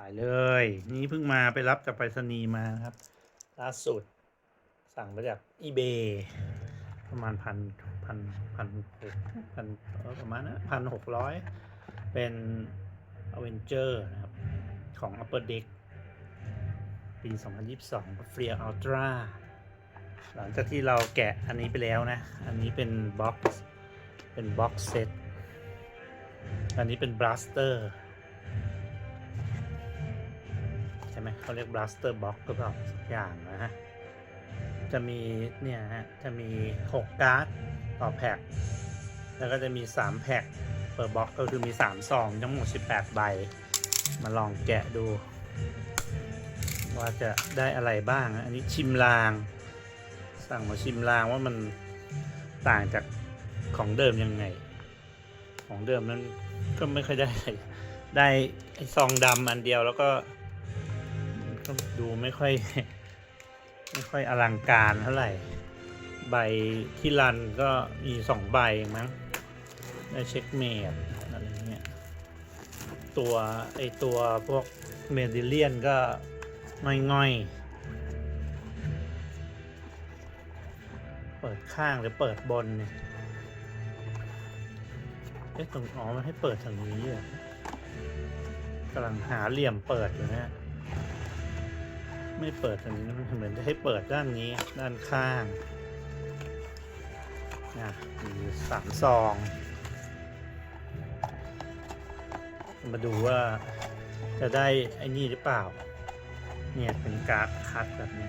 ขายเลย นี่เพิ่งมาไปรับจากไปรษณีย์มาครับ ล่าสุด สั่งมาจาก eBay ประมาณพันพันพันหกพันประมาณนะพันหกร้อยเป็น Avenger นะครับ ของ Upper Deck ปี 2022 f r e e Ultra หลังจากที่เราแกะอันนี้ไปแล้วนะ อันนี้เป็นบ็อกซ์เป็นบ็อกซ์เซตอันนี้เป็นบลัสเตอร์ ไหมเขาเรียก blaster box หรือเปล่าสักอย่างนะฮะ จะมีเนี่ยฮะ จะมี 6 การ์ดต่อแพ็คแล้วก็จะมี 3 แพ็คเปิดบ็อกก็คือมี 3 ซองทั้งหมด 18 ใบ มาลองแกะดู ว่าจะได้อะไรบ้าง อันนี้ชิมลาง สั่งมาชิมลางว่ามันต่างจากของเดิมยังไง ของเดิมนั้นก็ไม่ค่อยได้ไรได้ซองดำอันเดียวแล้วก็ ก็ดูไม่ค่อย ไม่ค่อยอลังการเท่าไหร่ ใบที่รันก็มีสองใบมั้งได้เช็คเมดอะไรเงี้ยตัวไอตัวพวกเมดิเลียนก็ง่อยๆ เปิดข้างหรือเปิดบนเนี่ยเอ๊ะตรงอ๋อมันให้เปิดทางนี้เหรอกำลังหาเหลี่ยมเปิดอยู่นะ ไม่เปิดทางนี้มันเหมือนจะให้เปิดด้านนี้ด้านข้างนะมีสามซอง มาดูว่าจะได้ไอ้นี่หรือเปล่า เนี่ยเป็นการ์ดคัดแบบนี้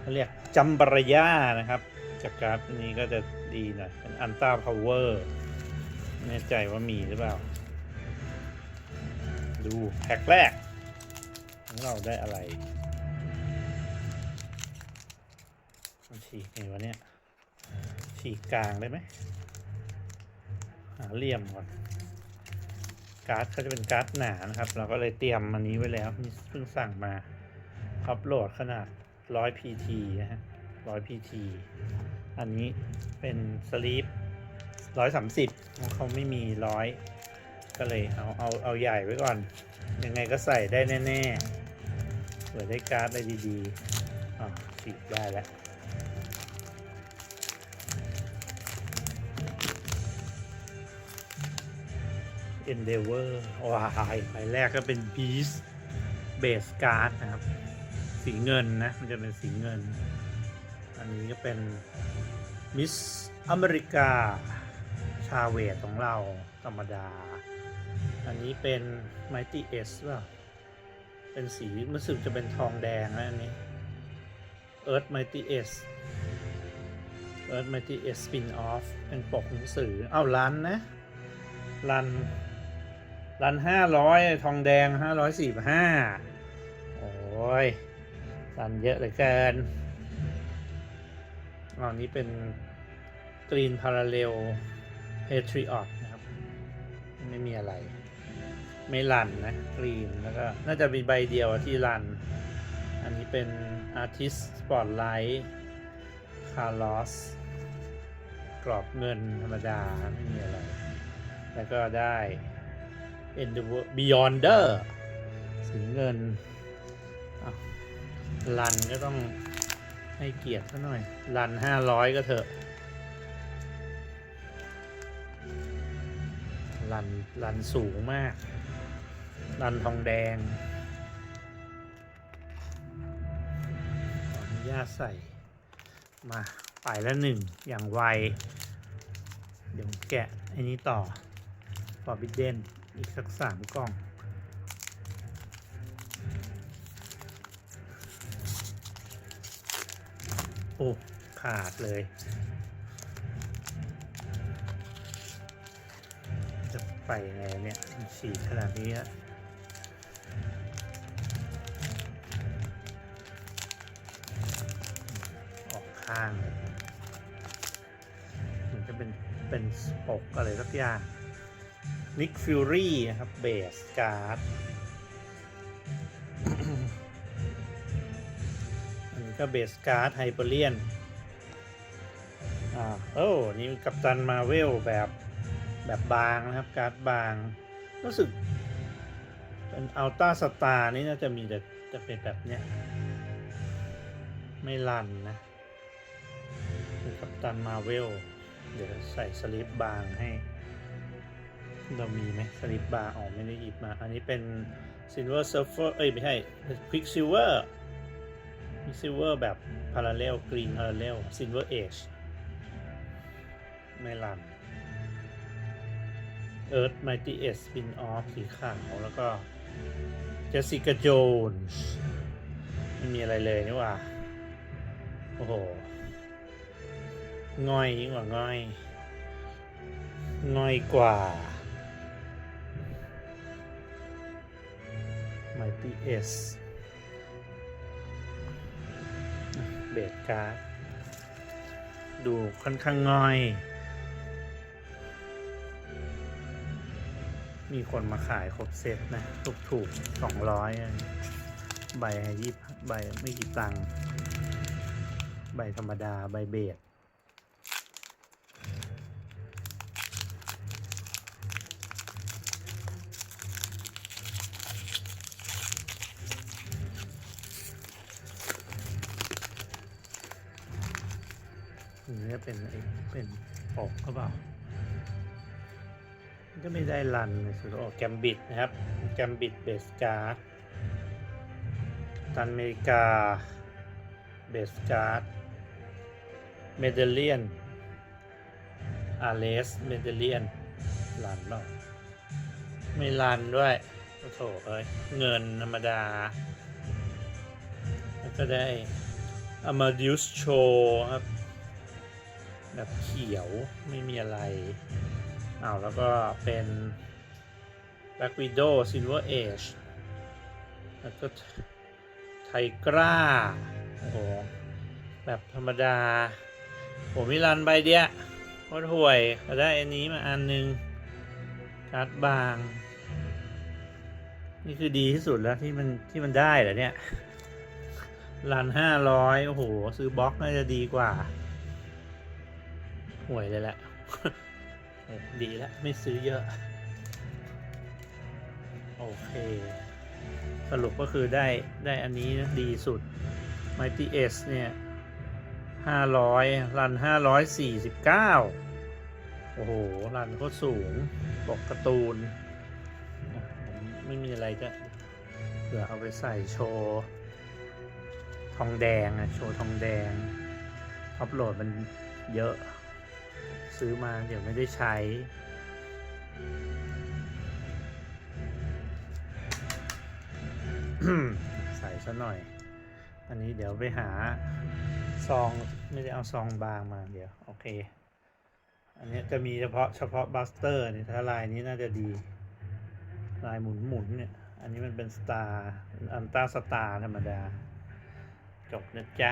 เขาเรียกจัมบรยานะครับ จากการ์ดนี้ก็จะดีหน่อยเป็นอันต้าพาวเวอร์ไม่แน่ใจว่ามีหรือเปล่า ดูแพ็คแรกของเราได้อะไร มันฉีกไงวะเนี่ย ฉีกกลางได้ไหมหาเหลี่ยมก่อน การ์ดเขาจะเป็นการ์ดหนานะครับ เราก็เลยเตรียมมันนี้ไว้แล้วเพิ่งสั่งมาอัพโหลดขนาด 100 pt นะฮะ 100 pt อันนี้เป็นสลีป130ของเขาไม่มี100ก็เลยเอาเอาเอาใหญ่ไว้ก่อน ยังไงก็ใส่ได้แน่ๆเผื่อได้การ์ดอะไรดีๆอ๋อฉีกได้แล้ว Endeavor ว้ายใบแรกก็เป็น Beast Base Card นะครับ สีเงินนะ มันจะเป็นสีเงิน อันนี้ก็เป็น Miss อเมริกา ชาเวทของเราธรรมดา อันนี้เป็น Mighty S ป่ะเป็นสีรู้สึกจะเป็นทองแดงนะอันนี้ Earth Mighty S Earth Mighty S Spin Off เป็นปกหนังสือ เอ้ารันนะรัน รันห้าร้อยทองแดงห้าร้อยสี่ห้าโอ้ยรันเยอะเหลือเกินอันนี้เป็นกรีนพาราเรลเพทริออตนะครับ ไม่มีอะไร ไม่รันนะกรีนแล้วก็น่าจะมีใบเดียวที่รัน อันนี้เป็น Artist Spotlight Carlos กรอบเงินธรรมดา ไม่มีอะไร แล้วก็ได้ Endeavor Beyonder สีเงินรันก็ต้องให้เกียรติเขาหน่อย รันห้าร้อยก็เถอะ รัน รันสูงมาก รันทองแดง ขออนุญาตใส่ มาไปแล้วหนึ่ง อย่างไว เดี๋ยวแกะอ้นี้ต่อฟอร์บิเดน อีกสักสามกล่อง โอ้ ขาดเลย จะไปไงเนี่ยฉีกขนาดนี้อะออกข้างเลยมันจะเป็น เป็นสปกอะไรสักอย่าง นิกฟิวรี่นะครับเบสการ์ดอันนี้ก็เบสการ์ดไฮเปอร์เลียนอ่าโอ้นี่กัปตันมาเวลแบบแบบบางนะครับ การ์ดบาง รู้สึกเป็นอัลต้าสตาร์นี่น่าจะมีแต่จะเป็นแบบเนี้ย ไม่รันนะกัปตันมาเวลเดี๋ยวใส่สลิปบางให้ เรามีไหมสลิปบาร์อ๋อไม่ได้หยิบมา อันนี้เป็นซิลเวอร์เซิร์ฟเวอร์เอ้ย ไม่ใช่ควิกซิลเวอร์ควิกซิลเวอร์แบบพาราเลลกรีนพาราเลลซิลเวอร์เอชไม่ลันเอิร์ธไมตี้เอสปินออฟสีขาว แล้วก็เจสิกาโจนส์ไม่มีอะไรเลยนี่ว่า โอ้โหง่อยยิ่งกว่าง่อยง่อยกว่า Mighty S เบสการ์ดดูค่อนข้างง่อย มีคนมาขายครบเซตนะ ถูกถูกสองร้อยใบยี่ใบไม่กี่ตังค์ใบธรรมดา ใบเบส อันนี้จะเป็นไอ้เป็นปกก็เปล่าก็ไม่ได้รันเลยสุดออกแกมบิดนะครับ แกมบิดเบสการ์ดตันเมริกาเบสการ์ดเมเดเลียนอาเลสเมเดเลียนรันเปล่าไม่รันด้วยโอ้โถเอ้ยเงินธรรมดา แล้วก็ได้ Amadeus Show ครับ แบบเขียวไม่มีอะไรอ้าวแล้วก็เป็น Black Widow Silver Age แล้วก็ไทกร้าโอ้โหแบบธรรมดาผมมิลันใบเดียวโคตรห่วยก็ได้อันนี้มาอันหนึงการ์ดบาง นี่คือดีที่สุดแล้วที่มันที่มันได้เหรอเนี่ยรันห้าร้อยโอ้โห ซื้อบล็อกน่าจะดีกว่า ห่วยเลยแหละโอ้ดีแล้วไม่ซื้อเยอะ โอเค สรุปก็คือได้ได้อันนี้นะดีสุด Mighty S เนี่ยห้าร้อยรันห้าร้อยสี่สิบเก้าโอ้โห รันก็สูงปกการ์ตูนผมไม่มีอะไรจะเผื่อเอาไปใส่โชว์ ทองแดงอะโชว์ทองแดง อัพโหลดมันเยอะ ซื้อมาเดี๋ยวไม่ได้ใช้ ใส่ซะหน่อย อันนี้เดี๋ยวไปหาซองไม่ได้เอาซองบางมาเดี๋ยว โอเค อันนี้จะมีเฉพาะเฉพาะบัสเตอร์เนี่ยถ้าลายนี้น่าจะดี ลายหมุนหมุนๆเนี่ย อันนี้มันเป็นสตาร์อันต้าสตาร์ธรรมดา จบนะจ๊ะ